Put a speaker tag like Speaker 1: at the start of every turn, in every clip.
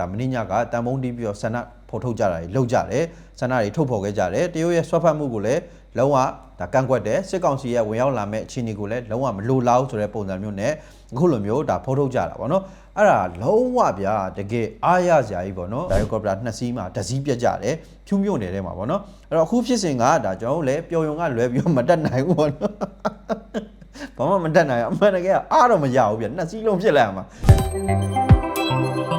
Speaker 1: ဒါမင်းညကတန်မုံတီးပြီးတော့ဆန္ဒဖော်ထုတ်ကြတာတွေလုပ်ကြတယ်ဆန္ဒတွေထုတ်ဖော်ခဲ့ကြတယ်တရုတ်ရဲ့ဆွတ်ဖတ်မှုကိုလည်းလုံးဝဒါကန့်ကွက်တယ်စစ်ကောင်စီရဲ့ဝင်ရောက်လာမဲ့အခြေအနေကိုလည်းလုံးဝမလိုလားဘူးဆိုတဲ့ပုံစံမျိုးနဲ့အခုလိုမျိုးဒါဖော်ထုတ်ကြတာပေါ့နော်အဲ့ဒါလုံးဝဗျာတကယ်အားရစရာကြီးပေါ့နော်ဒါရိုကော်ပတာနှစ်စီးမှာတစ်စီးပြက်ကြတယ်ဖြူးမြုံနေတဲ့မှာပေါ့နော်အဲ့တော့အခုဖြစ်စဉ်ကဒါကျွန်တော်တို့လည်းပျော်ရုံကလွဲပြီးတော့မတက်နိုင်ဘူးပေါ့နော်ဘာမှမတက်နိုင်ဘူးအမှန်တကယ်ကအားတော့မရဘူးဗျနှစ်စီးလုံးဖြစ်လိုက်အော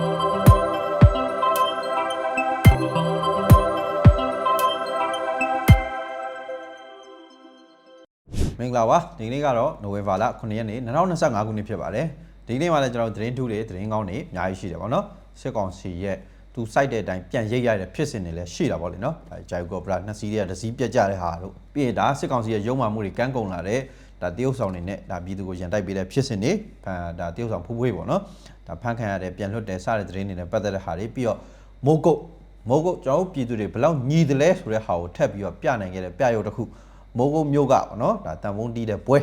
Speaker 1: မင်္ဂလာပါဒီနေ့ကတော့နိုဝင်ဘာလ9ရက်နေ့2025ခုနှစ်ဖြစ်ပါတယ်ဒီနေ့မှလည်းကျွန်တော်တို့သတင်းထူးတွေသတင်းကောင်းတွေအများကြီးရှိတယ်ပေါ့နော်စစ်ကောင်စီရဲ့သူစိုက်တဲ့အတိုင်းပြန်ရိတ်ရတဲ့ဖြစ်စဉ်တွေလည်းရှိတာပေါ့လေနော်အဲဂျိုင်ကောပရာနှစ်စီးတွေကတစ်စီးပြက်ကြတဲ့ဟာတို့ပြီးရင်ဒါစစ်ကောင်စီရဲ့ရုံမှမှုတွေကန်းကုန်လာတဲ့ဒါတရုတ်ဆောင်တွေနဲ့ဒါပြည်သူကိုရန်တိုက်ပေးတဲ့ဖြစ်စဉ်တွေဖန်ဒါတရုတ်ဆောင်ဖူးဖွေးပေါ့နော်ဒါဖန်ခံရတဲ့ပြန်လွတ်တဲ့စတဲ့သတင်းတွေနဲ့ပတ်သက်တဲ့ဟာတွေပြီးတော့မိုးကုတ်မိုးကုတ်ကျွန်တော်တို့ပြည်သူတွေဘယ်လောက်ညီတယ်လဲဆိုတဲ့ဟာကိုထပ်ပြီးတော့ပြနိုင်ခဲ့တဲ့ပြရုပ်တစ်ခု မိုးကုတ်မျိုးကပေါ့နော်ဒါတန်ဖုံးတီးတဲ့ပွဲ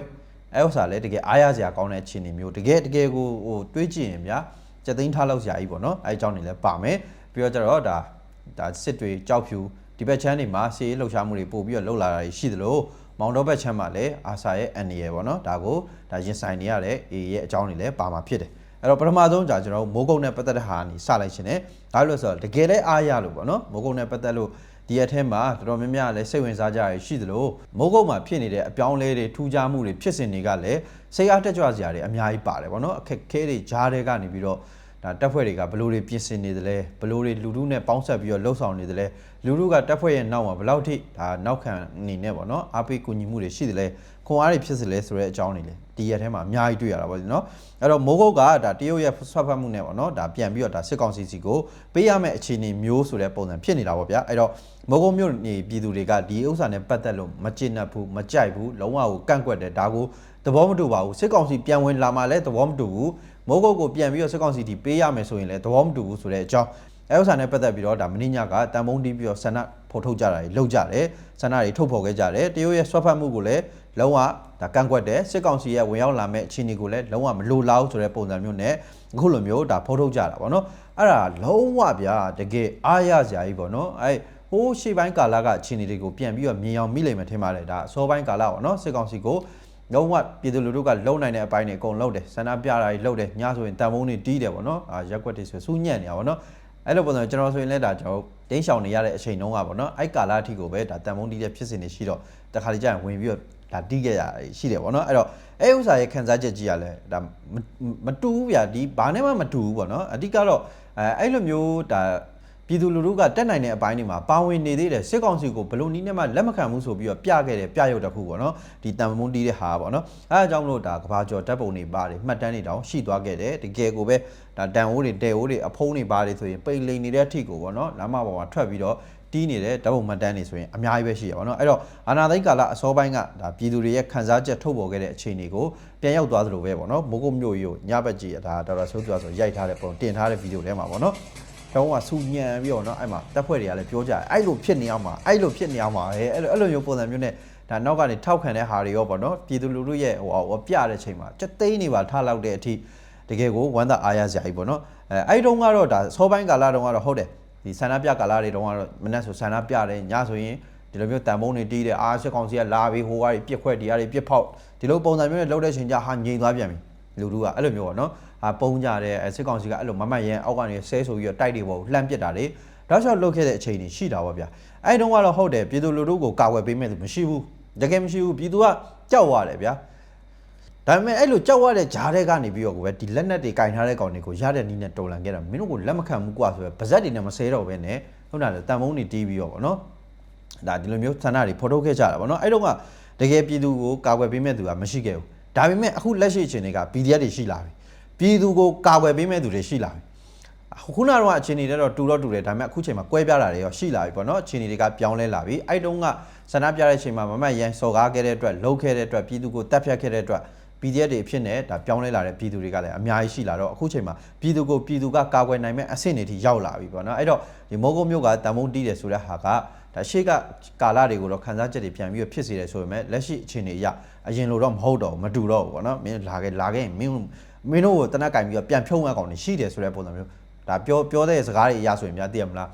Speaker 1: အဲဥစ္စာလည်းတကယ်အားရစရာကောင်းတဲ့အခြေအနေမျိုးတကယ်တကယ်ကိုဟိုတွေးကြည့်ရင်ဗျာစက်သိန်းထားလောက်စရာကြီးပေါ့နော်အဲအကြောင်းတွေလည်းပါမယ်ပြီးတော့ကျတော့ဒါဒါစစ်တွေကြောက်ဖြူဒီဘက်ချမ်းတွေမှာစီးရေးလှုပ်ရှားမှုတွေပို့ပြီးတော့လှုပ်လာတာရှိသလိုမောင်တော်ဘက်ချမ်းမှာလည်းအာဆာရဲ့အန်နီရယ်ပေါ့နော်ဒါကိုဒါရင်ဆိုင်နေရတဲ့အေရဲ့အကြောင်းတွေလည်းပါမှာဖြစ်တယ်အဲ့တော့ပထမဆုံးじゃကျွန်တော်မိုးကုတ်နဲ့ပတ်သက်တဲ့ဟာကနေစလိုက်ရှင်တယ်ဒါလို့ဆိုတော့တကယ်လဲအားရလို့ပေါ့နော်မိုးကုတ်နဲ့ပတ်သက်လို့ ဒီအထက်မှာတော်တော်များများလည်းစိတ်ဝင်စားကြရရှိသလိုမိုးကုတ်မှာဖြစ်နေတဲ့အပြောင်းလဲတွေထူးခြားမှုတွေဖြစ်စဉ်တွေကလည်းစိတ်အားတက်ကြွစရာတွေအများကြီးပါတယ်ပေါ့နော်အခက်ခဲတွေကြားတွေကနေပြီးတော့ဒါတက်ဖွဲ့တွေကဘလို့တွေပြင်ဆင်နေသလဲဘလို့တွေလူထုနဲ့ပေါင်းဆက်ပြီးတော့လှုပ်ဆောင်နေသလဲလူထုကတက်ဖွဲ့ရဲ့နောက်မှာဘယ်လောက်ထိဒါနောက်ခံအနေနဲ့ပေါ့နော်အားပေးကူညီမှုတွေရှိသလဲ ခွန်အားတွေဖြစ်စလဲဆိုတဲ့အကြောင်းတွေလေဒီရက်ထဲမှာအများကြီးတွေ့ရတာပေါ့နော်အဲ့တော့မိုးကုတ်ကဒါတရုတ်ရဲ့ဆွတ်ဖတ်မှုနဲ့ပေါ့နော်ဒါပြန်ပြီးတော့ဒါစစ်ကောင်စီစီကိုပေးရမယ့်အခြေအနေမျိုးဆိုတဲ့ပုံစံဖြစ်နေတာပေါ့ဗျာအဲ့တော့မိုးကုတ်မြို့နေပြည်သူတွေကဒီဥစ္စာနဲ့ပတ်သက်လို့မကျေနပ်ဘူးမကြိုက်ဘူးလုံးဝကိုကန့်ကွက်တယ်ဒါကိုသဘောမတူပါဘူးစစ်ကောင်စီပြန်ဝင်လာမှလည်းသဘောမတူဘူးမိုးကုတ်ကိုပြန်ပြီးတော့စစ်ကောင်စီတီပေးရမယ်ဆိုရင်လည်းသဘောမတူဘူးဆိုတဲ့အကြောင်း အဲဥစ္စာနဲ့ပတ်သက်ပြီးတော့ဒါမင်းညကတန်မုံတီးပြီးတော့ဆန္ဒဖော်ထုတ်ကြတာတွေလုပ်ကြတယ်ဆန္ဒတွေထုတ်ဖော်ခဲ့ကြတယ်တရုတ်ရဲ့ဆွတ်ဖတ်မှုကိုလည်းလုံးဝဒါကန့်ကွက်တယ်စစ်ကောင်စီရဲ့ဝင်ရောက်လာမဲ့အခြေအနေကိုလည်းလုံးဝမလိုလားဘူးဆိုတဲ့ပုံစံမျိုးနဲ့အခုလိုမျိုးဒါဖော်ထုတ်ကြတာပေါ့နော်အဲ့ဒါလုံးဝဗျာတကယ်အားရစရာကြီးပေါ့နော်အဲ့ဟိုးရှေ့ပိုင်းကာလကအခြေအနေတွေကိုပြန်ပြီးတော့မြင်အောင်မိလိမ့်မယ်ထင်ပါတယ်ဒါအစောပိုင်းကာလပေါ့နော်စစ်ကောင်စီကိုလုံးဝပြည်သူလူထုကလုံနိုင်တဲ့အပိုင်းတွေအကုန်လုပ်တယ်ဆန္ဒပြတာတွေလုပ်တယ်ညဆိုရင်တန်ဖုံးတွေတီးတယ်ပေါ့နော်အာရက်ွက်တွေဆိုစူးညံ့နေတာပေါ့နော် အဲ့လိုပုံစံကျွန်တော်ဆိုရင်လည်းဒါကျွန်တော်တင်းရှောင်နေရတဲ့အချိန်တုန်းကပေါ့နော်အဲ့ကာလအထိကိုပဲဒါတန်ဖုံးတီးတဲ့ဖြစ်စဉ်တွေရှိတော့တခါလေကြာရင်ဝင်ပြီးတော့ဒါတီးခဲ့ရရှိတယ်ပေါ့နော်အဲ့တော့အဲ့ဥစ္စာရဲ့ခံစားချက်ကြီးကလည်းဒါမတူဘူးဗျာဒီဘာနဲ့မှမတူဘူးပေါ့နော်အဓိကတော့အဲအဲ့လိုမျိုးဒါ ပြည်သူလူထုကတက်နိုင်တဲ့အပိုင်းတွေမှာပါဝင်နေသေးတယ်စစ်ကောင်စီကိုဘယ်လိုနည်းနဲ့မှလက်မခံဘူးဆိုပြီးတော့ပြခဲ့တယ်ပြရုပ်တစ်ခုပေါ့နော်ဒီတန်မွန်တီးတဲ့ဟာပေါ့နော်အဲအကြောင်းမလို့ဒါကဘာကျော်ဓာတ်ပုံတွေပါတယ်မှတ်တမ်းတွေတောင်ရှိသွားခဲ့တယ်တကယ်ကိုပဲဒါတန်အိုးတွေတဲအိုးတွေအဖုံးတွေပါတယ်ဆိုရင်ပိတ်လိန်နေတဲ့အထိကိုပေါ့နော်လမ်းမပေါ်မှာထွက်ပြီးတော့တီးနေတဲ့ဓာတ်ပုံမှတ်တမ်းတွေဆိုရင်အများကြီးပဲရှိရပါတော့အဲ့တော့အာနာသိကာလအစောပိုင်းကဒါပြည်သူတွေရဲ့ခံစားချက်ထုတ်ပေါ်ခဲ့တဲ့အခြေအနေကိုပြန်ရောက်သွားသလိုပဲပေါ့နော်မိုးကုတ်မြို့ကြီးကိုညဘက်ကြီးဒါဒေါက်တာဆိုးသူဆိုရိုက်ထားတဲ့ပုံတင်ထားတဲ့ဗီဒီယိုထဲမှာပေါ့နော် တော့ကစူညံပြီးတော့เนาะအဲ့မှာတက်ဖွဲ့တွေကလည်းပြောကြတယ်အဲ့လိုဖြစ်နေအောင်မှာအဲ့လိုဖြစ်နေအောင်မှာဟဲ့အဲ့လိုအဲ့လိုမျိုးပုံစံမျိုးနဲ့ဒါနောက်ကနေထောက်ခံတဲ့ဟာတွေရောပေါ့နော်ပြည်သူလူထုရဲ့ဟိုဟိုပြတဲ့ချိန်မှာစက်သိန်းနေပါထားလောက်တဲ့အထိတကယ်ကိုဝမ်းသာအားရစရာကြီးပေါ့နော်အဲအဲ့တုန်းကတော့ဒါစောပိုင်းကာလတုန်းကတော့ဟုတ်တယ်ဒီဆန္ဒပြကာလတွေတုန်းကတော့မနေ့ဆိုဆန္ဒပြတယ်ညဆိုရင်ဒီလိုမျိုးတန်ဖုံးတွေတီးတယ်အားချက်ကောင်စီကလာပြီးဟိုကားတွေပြက်ခွက်တရားတွေပြက်ဖောက်ဒီလိုပုံစံမျိုးနဲ့လှုပ်တဲ့ချိန်ကျဟာငြိမ်သွားပြန်ပြီလူတို့ကအဲ့လိုမျိုးပေါ့နော်အာ ပုံကြတဲ့စစ်ကောင်စီကအဲ့လိုမမတ်ရဲအောက်ကနေဆဲဆိုပြီးတော့တိုက်တွေပေါ်လှမ်းပစ်တာလေတောက်လျှောက်လှုပ်ခဲ့တဲ့အချိန်တွေရှိတာပါဗျအဲ့တုန်းကတော့ဟုတ်တယ်ပြည်သူလူထုကိုကာဝယ်ပေးမဲ့သူမရှိဘူးတကယ်မရှိဘူးပြည်သူကကြောက်ရတယ်ဗျာဒါပေမဲ့အဲ့လိုကြောက်ရတဲ့ဂျားတဲ့ကနေပြီးတော့ကိုပဲဒီလက်နက်တွေကင်ထားတဲ့ကောင်တွေကိုရတဲ့နီးနဲ့တော်လန်ခဲ့တာမင်းတို့ကိုလက်မခံဘူးကွာဆိုတော့ဗဇက်တွေနဲ့မဆဲတော့ဘဲနဲ့ဟုတ်လားတန်မုံတွေတီးပြီးတော့ဗောနော်ဒါဒီလိုမျိုးဌာနတွေဖော်ထုတ်ခဲ့ကြတာဗောနော်အဲ့တော့ကတကယ်ပြည်သူကိုကာကွယ်ပေးမဲ့သူကမရှိခဲ့ဘူးဒါပေမဲ့အခုလက်ရှိအချိန်တွေက PDF တွေရှိလာပြီ ပြည်သူကိုကာကွယ်ပေးမဲ့သူတွေရှိလာပြီခုနကတော့အခြေအနေတွေတော့တူတော့တူတယ်ဒါပေမဲ့အခုချိန်မှာကွဲပြားတာတွေရောရှိလာပြီပေါ့နော်အခြေအနေတွေကပြောင်းလဲလာပြီအဲ့တုန်းကဆန္ဒပြတဲ့အချိန်မှာမမတ်ရန်စော်ကားခဲ့တဲ့အတွက်လှုပ်ခဲ့တဲ့အတွက်ပြည်သူကိုတပ်ဖြတ်ခဲ့တဲ့အတွက် PDF တွေအဖြစ်နဲ့ဒါပြောင်းလဲလာတဲ့ပြည်သူတွေကလည်းအများကြီးရှိလာတော့အခုချိန်မှာပြည်သူကိုပြည်သူကကာကွယ်နိုင်မဲ့အဆင့်တွေထိရောက်လာပြီပေါ့နော်အဲ့တော့ဒီမိုးကုတ်မြို့ကတန်မုံတီးတယ်ဆိုတဲ့ဟာကဒါရှေ့ကကာလတွေကိုတော့ခန်းစားချက်တွေပြန်ပြီးဖြစ်စေတယ်ဆိုပေမဲ့လက်ရှိအခြေအနေအရအရင်လိုတော့မဟုတ်တော့ဘူးမတူတော့ဘူးပေါ့နော်မင်းလာခဲ့လာခဲ့ရင်မင်း မင်းတို့ကိုတနက်ကင်ပြီးတော့ပြန်ဖြုံးရကောင်နေရှိတယ်ဆိုတဲ့ပုံစံမျိုးဒါပြောပြောတဲ့စကားတွေအရဆိုရင်များသိရမလား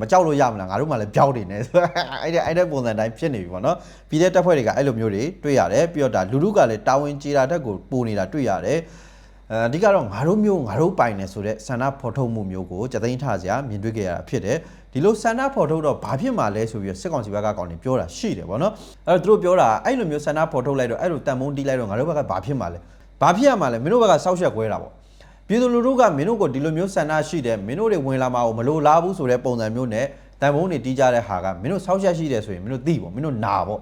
Speaker 1: မကြောက်လို့ရမလားငါတို့မှလည်းပြောက်နေနေဆိုတော့အဲ့ဒီအဲ့ဒီပုံစံတိုင်းဖြစ်နေပြီပေါ့နော်ပြည်တဲ့တပ်ဖွဲ့တွေကအဲ့လိုမျိုးတွေတွေ့ရတယ်ပြီးတော့ဒါလူလူကလည်းတာဝန်ကြီးတာတက်ကိုပိုနေတာတွေ့ရတယ်အဲအဓိကတော့ငါတို့မျိုးငါတို့ပိုင်နေဆိုတဲ့ဆန္ဒဖော်ထုတ်မှုမျိုးကိုကြသိန်းထစရာမြင်တွေ့ခဲ့ရတာဖြစ်တယ်ဒီလိုဆန္ဒဖော်ထုတ်တော့ဘာဖြစ်မှာလဲဆိုပြီးစစ်ကောင်စီဘက်ကကောင်တွေပြောတာရှိတယ်ဗောနော်အဲ့တော့သူတို့ပြောတာအဲ့လိုမျိုးဆန္ဒဖော်ထုတ်လိုက်တော့အဲ့လိုတန်မုံတီးလိုက်တော့ငါတို့ဘက်ကဘာဖြစ်မှာလဲ ဘာဖြစ်ရမှာလဲမင်းတို့ဘက်ကစောက်ရက်ခွဲတာဗောပြည်သူလူထုကမင်းတို့ကိုဒီလိုမျိုးဆန္ဒရှိတယ်မင်းတို့တွေဝင်လာမှာကိုမလိုလားဘူးဆိုတဲ့ပုံစံမျိုးနဲ့တန်ဖုံးတွေတီးကြတဲ့ဟာကမင်းတို့ဆောက်ရက်ရှိတယ်ဆိုရင်မင်းတို့သိပေါ့မင်းတို့နာပေါ့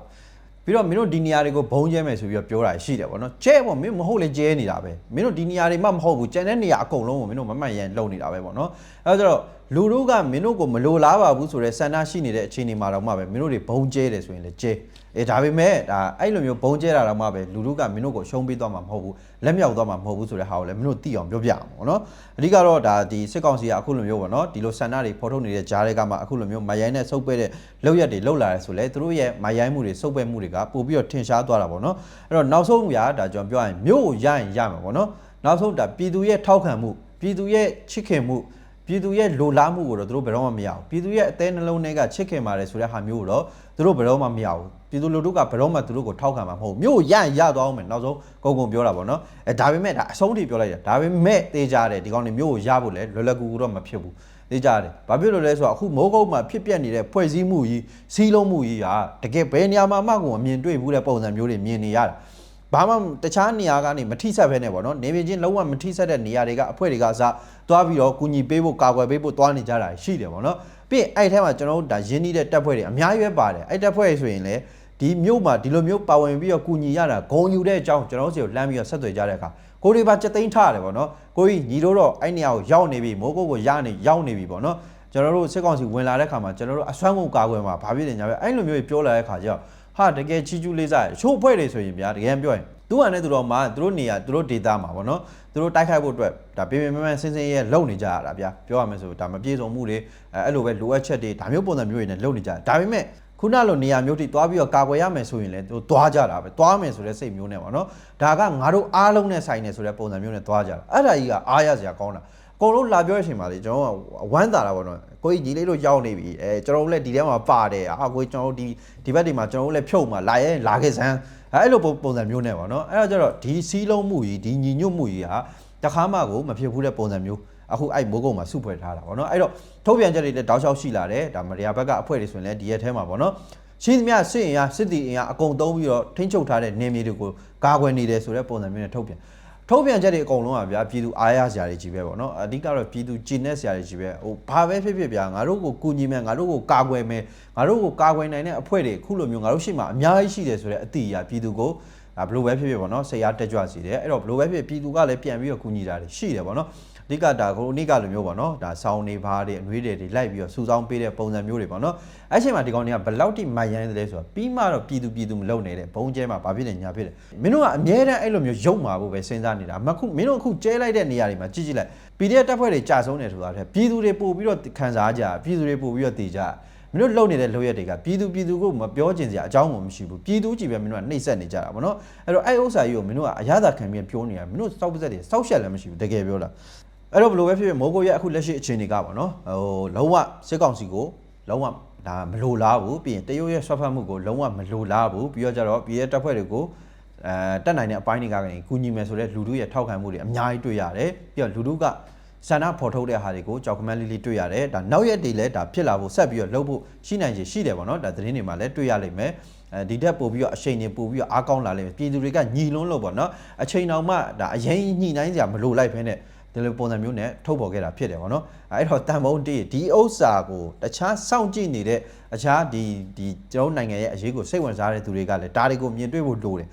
Speaker 1: ပြီးတော့မင်းတို့ဒီနေရာတွေကိုဘုံကျဲမယ်ဆိုပြီးတော့ပြောတာရှိတယ်ပေါ့နော်ကျဲပေါ့မင်းမဟုတ်လေကျဲနေတာပဲမင်းတို့ဒီနေရာတွေမှမဟုတ်ဘူးကျန်တဲ့နေရာအကုန်လုံးကိုမင်းတို့မမှန်ရန်လုံနေတာပဲပေါ့နော်အဲဒါကြတော့လူတို့ကမင်းတို့ကိုမလိုလားပါဘူးဆိုတဲ့ဆန္ဒရှိနေတဲ့အခြေအနေမှာတော့မှပဲမင်းတို့တွေဘုံကျဲတယ်ဆိုရင်လည်းကျဲ အဲဒါပေမဲ့ဒါအဲ့လိုမျိုးဘုံကျဲတာတော့မှပဲလူတို့ကမင်းတို့ကိုရှုံးပေးသွားမှာမဟုတ်ဘူးလက်မြောက်သွားမှာမဟုတ်ဘူးဆိုတဲ့ဟာကိုလည်းမင်းတို့သိအောင်ပြောပြအောင်ပေါ့နော်အဓိကတော့ဒါဒီစစ်ကောင်စီကအခုလိုမျိုးပေါ့နော်ဒီလိုဆန္ဒတွေဖော်ထုတ်နေတဲ့ကြားတွေကမှအခုလိုမျိုးမရိုင်းနဲ့စုပ်ပဲတဲ့လောက်ရက်တွေလောက်လာတယ်ဆိုလဲသူတို့ရဲ့မရိုင်းမှုတွေစုပ်ပဲမှုတွေကပို့ပြီးတော့ထင်ရှားသွားတာပေါ့နော်အဲ့တော့နောက်ဆုံးရာဒါကျွန်တော်ပြောရရင်မြို့ကိုရရင်ရမှာပေါ့နော်နောက်ဆုံးဒါပြည်သူရဲ့ထောက်ခံမှုပြည်သူရဲ့ချစ်ခင်မှု ပြည်သူရဲ့လိုလားမှုကိုတော့သူတို့ဘယ်တော့မှမရဘူးပြည်သူရဲ့အသေးနှလုံးထဲကချစ်ခင်ပါတယ်ဆိုတဲ့ဟာမျိုးကိုတော့သူတို့ဘယ်တော့မှမရဘူးပြည်သူလူထုကဘယ်တော့မှသူတို့ကိုထောက်ခံမှာမဟုတ်ဘူးမြို့ရရင်ရသွားအောင်မယ်နောက်ဆုံးကုံကုံပြောတာပေါ့နော်အဲဒါပေမဲ့ဒါအဆုံးထိပြောလိုက်တာဒါပေမဲ့တေးကြတယ်ဒီကောင်တွေမြို့ကိုရဖို့လဲလွယ်လွယ်ကူကူတော့မဖြစ်ဘူးတေးကြတယ်ဘာဖြစ်လို့လဲဆိုတော့အခုမိုးကုတ်မှာဖြစ်ပျက်နေတဲ့ဖွဲ့စည်းမှုကြီးစီးလုံးမှုကြီးဟာတကယ်ဘယ်နေရာမှာမှကိုအမြင်တွေ့ဘူးတဲ့ပုံစံမျိုးတွေမြင်နေရတာ ဘာမှတခြားနေရာကနေမထိဆက်ပဲနဲ့ပေါ့နော်နေပြည်ချင်းလုံးဝမထိဆက်တဲ့နေရာတွေကအဖွဲ့တွေကအစသွားပြီးတော့ကူညီပေးဖို့ကာကွယ်ပေးဖို့သွားနေကြတာရှိတယ်ပေါ့နော်ပြီးရင်အဲ့ထဲမှာကျွန်တော်တို့ဒါရင်းနှီးတဲ့တပ်ဖွဲ့တွေအများကြီးပဲပါတယ်အဲ့တပ်ဖွဲ့တွေဆိုရင်လည်းဒီမြို့မှာဒီလိုမျိုးပါဝင်ပြီးတော့ကူညီရတာဂုံယူတဲ့အကြောင်းကျွန်တော်တို့စီကိုလမ်းပြီးတော့ဆက်သွယ်ကြတဲ့အခါကိုတွေပါစက်သိန်းထားရတယ်ပေါ့နော်ကိုကြီးညီတို့တော့အဲ့နေရာကိုရောက်နေပြီမိုးကုတ်ကိုရနေရောက်နေပြီပေါ့နော်ကျွန်တော်တို့စစ်ကောင်စီဝင်လာတဲ့ခါမှာကျွန်တော်တို့အစွမ်းကုန်ကာကွယ်မှာဘာဖြစ်နေညာပဲအဲ့လိုမျိုးပြောလာတဲ့ခါကျတော့ ဟာတကယ်ချီကျူးလေးစားရချို့အဖွဲ့တွေဆိုရင်ဗျာတကယ်ပြောရင်သူကလည်းသူတော်မှာသူတို့နေရာသူတို့ data မှာပေါ့နော်သူတို့တိုက်ခိုက်ဖို့အတွက်ဒါပြင်ပြင်မမဆင်းဆင်းရဲလုံနေကြရတာဗျာပြောရမယ်ဆိုဒါမပြေဆုံးမှုတွေအဲအဲ့လိုပဲလိုအပ်ချက်တွေဒါမျိုးပုံစံမျိုးတွေနဲ့လုံနေကြဒါပေမဲ့ခုနလိုနေရာမျိုးထိသွားပြီးတော့ကာကွယ်ရမယ်ဆိုရင်လည်းသူသွားကြတာပဲသွားမယ်ဆိုတဲ့စိတ်မျိုးနဲ့ပေါ့နော်ဒါကငါတို့အားလုံးနဲ့ဆိုင်နေဆိုတဲ့ပုံစံမျိုးနဲ့သွားကြတာအဲ့ဒါကြီးကအားရစရာကောင်းတာအ ကုန်လုံးလာပြောတဲ့အချိန်မှာလေကျွန်တော်ကဝမ်းသာတာပေါ့နော်ကိုကြီးညီလေးတို့ရောက်နေပြီအဲကျွန်တော်တို့လည်းဒီထဲမှာပါတယ်အာကိုကြီးကျွန်တော်တို့ဒီဒီဘက်တွေမှာကျွန်တော်တို့လည်းဖြုတ်မှာလာရဲလာခဲ့စမ်းအဲ့လိုပုံစံမျိုးနဲ့ပေါ့နော်အဲ့တော့ကျတော့ဒီစီးလုံးမှုကြီးဒီညီညွတ်မှုကြီးဟာတခါမှကိုမဖြစ်ဘူးတဲ့ပုံစံမျိုးအခုအဲ့မိုးကုံမှာစုဖွဲ့ထားတာပေါ့နော်အဲ့တော့ထုတ်ပြန်ချက်တွေလည်းတောက်လျှောက်ရှိလာတယ်ဒါမရယာဘက်ကအဖွဲ့တွေဆိုရင်လည်းဒီရက်ထဲမှာပေါ့နော်ရှင်းသမျှစစ်ရင်ရစစ်တီအင်ရအကုန်သုံးပြီးတော့ထိန်းချုပ်ထားတဲ့နေမြေတွေကိုကာကွယ်နေတယ်ဆိုတဲ့ပုံစံမျိုးနဲ့ထုတ်ပြန် ထုတ်ပြန်ချက်တွေအကုန်လုံးอ่ะဗျာပြည်သူအားရစရာတွေကြီးပဲပေါ့နော်အဓိကတော့ပြည်သူကျင်တဲ့စရာတွေကြီးပဲဟိုဘာပဲဖြစ်ဖြစ်ဗျာငါတို့ကိုကူညီမယ်ငါတို့ကိုကာကွယ်မယ်ငါတို့ကိုကာကွယ်နိုင်တဲ့အဖွဲ့တွေအခုလိုမျိုးငါတို့ရှိမှအများကြီးရှိတယ်ဆိုတဲ့အတိအရာပြည်သူကိုဒါဘလို့ပဲဖြစ်ဖြစ်ပေါ့နော်ဆရာတက်ကြွစီတယ်အဲ့တော့ဘလို့ပဲဖြစ်ပြည်သူကလည်းပြန်ပြီးတော့ကူညီတာတွေရှိတယ်ပေါ့နော် အဓိကဒါကိုအနိကလိုမျိုးပေါ့နော်ဒါဆောင်းနေပါတွေအနှွေးတွေတွေလိုက်ပြီးတော့စူဆောင်းပေးတဲ့ပုံစံမျိုးတွေပေါ့နော်အဲ့ချိန်မှာဒီကောင်တွေကဘလောက်တိမိုက်ရိုင်းတယ်လဲဆိုတော့ပြီးမှတော့ပြည်သူပြည်သူမလုံနေတဲ့ဘုံကျဲမှာဘာဖြစ်နေညာဖြစ်တယ်မင်းတို့ကအမြဲတမ်းအဲ့လိုမျိုးရုပ်မှာဖို့ပဲစဉ်းစားနေတာမခုမင်းတို့အခုကျဲလိုက်တဲ့နေရာတွေမှာကြည့်ကြည့်လိုက် PDF တပ်ဖွဲ့တွေကြာဆုံးတယ်ဆိုတာတဲ့ပြည်သူတွေပို့ပြီးတော့ခံစားကြပြည်သူတွေပို့ပြီးတော့တည်ကြမင်းတို့လုံနေတဲ့လုပ်ရက်တွေကပြည်သူပြည်သူကိုမပြောကျင်စရာအကြောင်းမှမရှိဘူးပြည်သူကြည့်ပဲမင်းတို့ကနှိပ်စက်နေကြတာဗောနော်အဲ့တော့အဲ့ဥစ္စာကြီးကိုမင်းတို့ကအရသာခံပြီးပြောနေတာမင်းတို့စောက်ပစက်တွေစောက်ရှက်လည်းမရှိဘူးတကယ်ပြောတာ အဲ့တော့ဘယ်လိုပဲဖြစ်ဖြစ်မိုးကိုရဲ့အခုလက်ရှိအခြေအနေကပေါ့နော်ဟိုလုံးဝစစ်ကောင်စီကိုလုံးဝဒါမလိုလားဘူးပြီးရင်တရုတ်ရဲ့ဆွတ်ဖတ်မှုကိုလုံးဝမလိုလားဘူးပြီးတော့ကြတော့ပြည်ရဲ့တပ်ဖွဲ့တွေကိုအဲတက်နိုင်တဲ့အပိုင်းတွေကနေကူညီမယ်ဆိုတဲ့လူတို့ရဲ့ထောက်ခံမှုတွေအများကြီးတွေ့ရတယ်ပြီးတော့လူတို့ကဆန္ဒဖော်ထုတ်တဲ့ဟာတွေကိုကြောက်ကမန်းလေးလေးတွေ့ရတယ်ဒါနောက်ရက်တွေလည်းဒါဖြစ်လာဖို့ဆက်ပြီးတော့လှုပ်ဖို့ရှိနိုင်ခြေရှိတယ်ပေါ့နော်ဒါသတင်းတွေမှာလည်းတွေ့ရလိမ့်မယ်အဲဒီတက်ပို့ပြီးတော့အချိန်တွေပို့ပြီးတော့အားကောင်းလာလိမ့်မယ်ပြည်သူတွေကညီလွန်းလို့ပေါ့နော်အချိန်တောင်မှဒါအရင်ညှိနှိုင်းစရာမလိုလိုက်ဖ ೇನೆ ဒီလိုပုံစံမျိုးနဲ့ထုတ်ပေါ်ခဲ့တာဖြစ်တယ်ပေါ့နော်အဲ့တော့တန်ဖုံတီးဒီဥစ္စာကိုတခြားစောင့်ကြည့်နေတဲ့အခြားဒီဒီကျွန်တော်နိုင်ငံရဲ့အရေးကိုစိတ်ဝင်စားတဲ့သူတွေကလည်းဒါတွေကိုမြင်တွေ့ဖို့လိုတယ်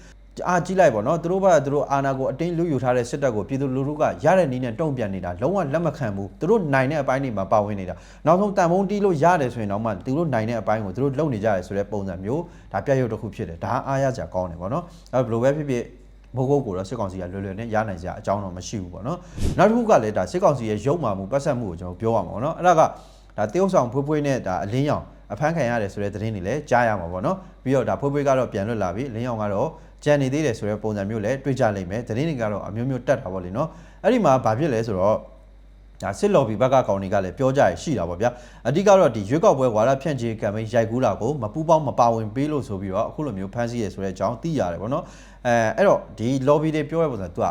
Speaker 1: အားကြီးလိုက်ပေါ့နော်သူတို့ဘာသူတို့အာနာကိုအတင်းလူယူထားတဲ့စစ်တပ်ကိုပြည်သူလူထုကရတဲ့နည်းနဲ့တုံ့ပြန်နေတာလုံးဝလက်မခံဘူးသူတို့နိုင်တဲ့အပိုင်းတွေမှာပါဝင်နေတာနောက်ဆုံးတန်ဖုံတီးလို့ရတယ်ဆိုရင်တော့မှသူတို့နိုင်တဲ့အပိုင်းကိုသူတို့လုပ်နေကြရဲဆိုတဲ့ပုံစံမျိုးဒါပြရုပ်တစ်ခုဖြစ်တယ်ဒါအားရစရာကောင်းတယ်ပေါ့နော်အဲဘယ်လိုပဲဖြစ်ဖြစ် ဘိုးဘိုးကိုတော့စစ်ကောင်စီကလွယ်လွယ်နဲ့ရနိုင်စရာအကြောင်းတော့မရှိဘူးပေါ့နော်နောက်တစ်ခုကလည်းဒါစစ်ကောင်စီရဲ့ရုပ်မာမှုပတ်သက်မှုကိုကျွန်တော်ပြောရမှာပေါ့နော်အဲ့ဒါကဒါတရုတ်ဆောင်ဖွေးဖွေးနဲ့ဒါအလင်းရောင်အဖမ်းခံရတယ်ဆိုတဲ့သတင်းတွေလည်းကြားရမှာပေါ့နော်ပြီးတော့ဒါဖွေးဖွေးကတော့ပြန်လွတ်လာပြီအလင်းရောင်ကတော့ကြံနေသေးတယ်ဆိုတဲ့ပုံစံမျိုးလည်းတွေ့ကြလိမ့်မယ်သတင်းတွေကတော့အမျိုးမျိုးတက်တာပေါ့လေနော်အဲ့ဒီမှာဘာဖြစ်လဲဆိုတော့ဒါစစ်လော်ဘီဘက်ကကောင်တွေကလည်းပြောကြရရှိတာပေါ့ဗျာအဓိကတော့ဒီရွေးကောက်ပွဲဝါဒဖြန့်ချီကမ်ပိန်းရိုက်ကူးတာကိုမပူးပေါင်းမပါဝင်ပေးလို့ဆိုပြီးတော့အခုလိုမျိုးဖမ်းဆီးရဆိုတဲ့အကြောင်းသိရတယ်ပေါ့နော် အဲအဲ့တော့ဒီ lobby တွေပြောရပုံစံသူက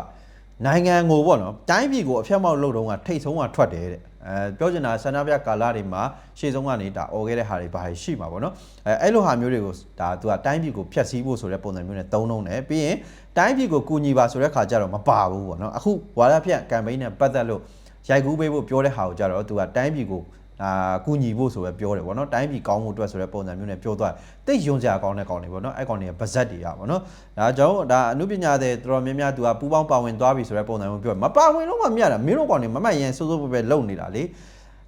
Speaker 1: နိုင်ငံကိုပေါ့နော်တိုင်းပြည်ကိုအဖျက်မောက်လုပ်တော့ကထိတ်ဆုံးကထွက်တယ်တဲ့အဲပြောချင်တာဆန္ဒပြကာလတွေမှာရှေ့ဆုံးကနေဒါអော်ခဲ့တဲ့ဟာတွေဘာတွေရှိမှာပေါ့နော်အဲအဲ့လိုဟာမျိုးတွေကိုဒါသူကတိုင်းပြည်ကိုဖျက်ဆီးဖို့ဆိုတဲ့ပုံစံမျိုးနဲ့သုံးလုံးတယ်ပြီးရင်တိုင်းပြည်ကိုကူညီပါဆိုတဲ့ခါကျတော့မပါဘူးပေါ့နော်အခုဝါဒဖြန့်ကမ်ပိန်းနဲ့ပတ်သက်လို့ရိုက်ကူးပေးဖို့ပြောတဲ့ဟာကိုကြတော့သူကတိုင်းပြည်ကို အာကူညီဖို့ဆိုပဲပြောတယ်ဗောနော်တိုင်းပြည်ကောင်းဖို့အတွက်ဆိုတဲ့ပုံစံမျိုးနဲ့ပြောသွားတယ်တိတ်ယွန်စရာကောင်းတဲ့ကောင်တွေဗောနော်အဲ့ကောင်တွေကဗဇက်တွေရဗောနော်ဒါကြောင့်ဒါအမှုပညာတွေတော်တော်များများသူကပူပေါင်းပါဝင်သွားပြီဆိုတဲ့ပုံစံမျိုးပြောတယ်မပါဝင်လို့မမြတာမင်းတို့ကောင်တွေမမတ်ရင်စိုးစိုးပဲပဲလုံနေတာလေ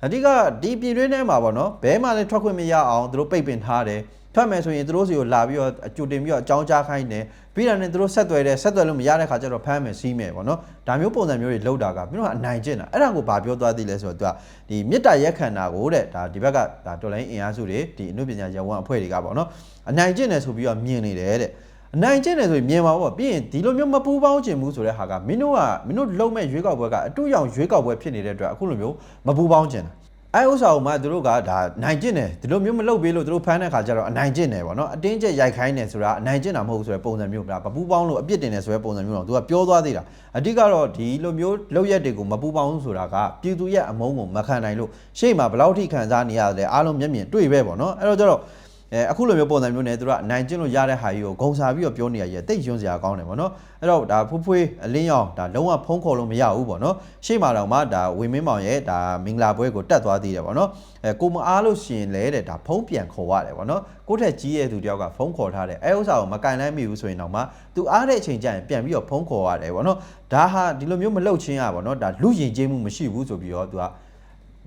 Speaker 1: အဓိကဒီပြည်တွင်းထဲမှာဗောနော်ဘဲမှလည်းထွက်ခွင့်မရအောင်သူတို့ပိတ်ပင်ထားတယ် ထွက်မယ်ဆိုရင်သူတို့စီကိုလာပြီးတော့အကြိုတင်ပြီးတော့အကြောင်းကြားခိုင်းတယ်ပြီးတာနဲ့သူတို့ဆက်သွယ်တယ်ဆက်သွယ်လို့မရတဲ့ခါကျတော့ဖမ်းမယ်စီးမယ်ပေါ့နော်ဒါမျိုးပုံစံမျိုးတွေလောက်တာကပြီးတော့အနိုင်ကျင့်တာအဲ့ဒါကိုဘာပြောသွားသေးလဲဆိုတော့သူကဒီမေတ္တာရက်ခံတာကိုတဲ့ဒါဒီဘက်ကဒါတော်လိုင်းအင်အားစုတွေဒီအနုပညာရဝန်အဖွဲ့တွေကပေါ့နော်အနိုင်ကျင့်တယ်ဆိုပြီးတော့မြင်နေတယ်တဲ့အနိုင်ကျင့်တယ်ဆိုရင်မြင်ပါပေါ့ပြီးရင်ဒီလိုမျိုးမပူပေါင်းခြင်းဘူးဆိုတဲ့ဟာကမင်းတို့ကမင်းတို့လုံးမဲ့ရွေးကောက်ပွဲကအတူရောင်ရွေးကောက်ပွဲဖြစ်နေတဲ့အတွက်အခုလိုမျိုးမပူပေါင်းခြင်းတာ အဲဥစ္စာကိုမှသူတို့ကဒါနိုင်ကျင့်တယ်ဒီလိုမျိုးမလုပ်ပေးလို့သူတို့ဖမ်းတဲ့ခါကျတော့အနိုင်ကျင့်တယ်ပေါ့နော်အတင်းကျပ်ရိုက်ခိုင်းတယ်ဆိုတာအနိုင်ကျင့်တာမဟုတ်ဘူးဆိုတဲ့ပုံစံမျိုးဒါပပူးပေါင်းလို့အပြစ်တင်တယ်ဆိုတဲ့ပုံစံမျိုးတော့သူကပြောသွားသေးတာအဓိကတော့ဒီလိုမျိုးလောက်ရက်တွေကိုမပူးပေါင်းဘူးဆိုတာကပြည်သူရဲ့အမုန်းကိုမခံနိုင်လို့ရှေ့မှာဘယ်လောက်ထိခံစားနေရတယ်လဲအားလုံးမျက်မြင်တွေ့ပဲပေါ့နော်အဲ့တော့ကျတော့ အဲအခုလိုမျိုးပုံစံမျိုးနဲ့သူတို့ကအနိုင်ကျင့်လို့ရတဲ့ဟာကြီးကိုဂုံစားပြီးတော့ပြောနေရရဲ့တိတ်ယွန်းစရာကောင်းတယ်ပေါ့နော်အဲ့တော့ဒါဖွေးဖွေးအလင်းရောင်ဒါလုံးဝဖုံးခေါ်လို့မရဘူးပေါ့နော်ရှေ့မှာတော့မှဒါဝေမင်းမောင်ရဲ့ဒါမင်္ဂလာပွဲကိုတက်သွားသေးတယ်ပေါ့နော်အဲကိုမအားလို့ရှင်လဲတဲ့ဒါဖုံးပြန်ခေါ်ရတယ်ပေါ့နော်ကိုထက်ကြီးရဲ့သူတယောက်ကဖုံးခေါ်ထားတယ်အဲဥစ္စာကိုမကင်နိုင်မိဘူးဆိုရင်တော့မှသူအားတဲ့အချိန်ကျရင်ပြန်ပြီးတော့ဖုံးခေါ်ရတယ်ပေါ့နော်ဒါဟာဒီလိုမျိုးမလုပ်ချင်းရပါတော့ဒါလူယဉ်ကျေးမှုမရှိဘူးဆိုပြီးတော့သူက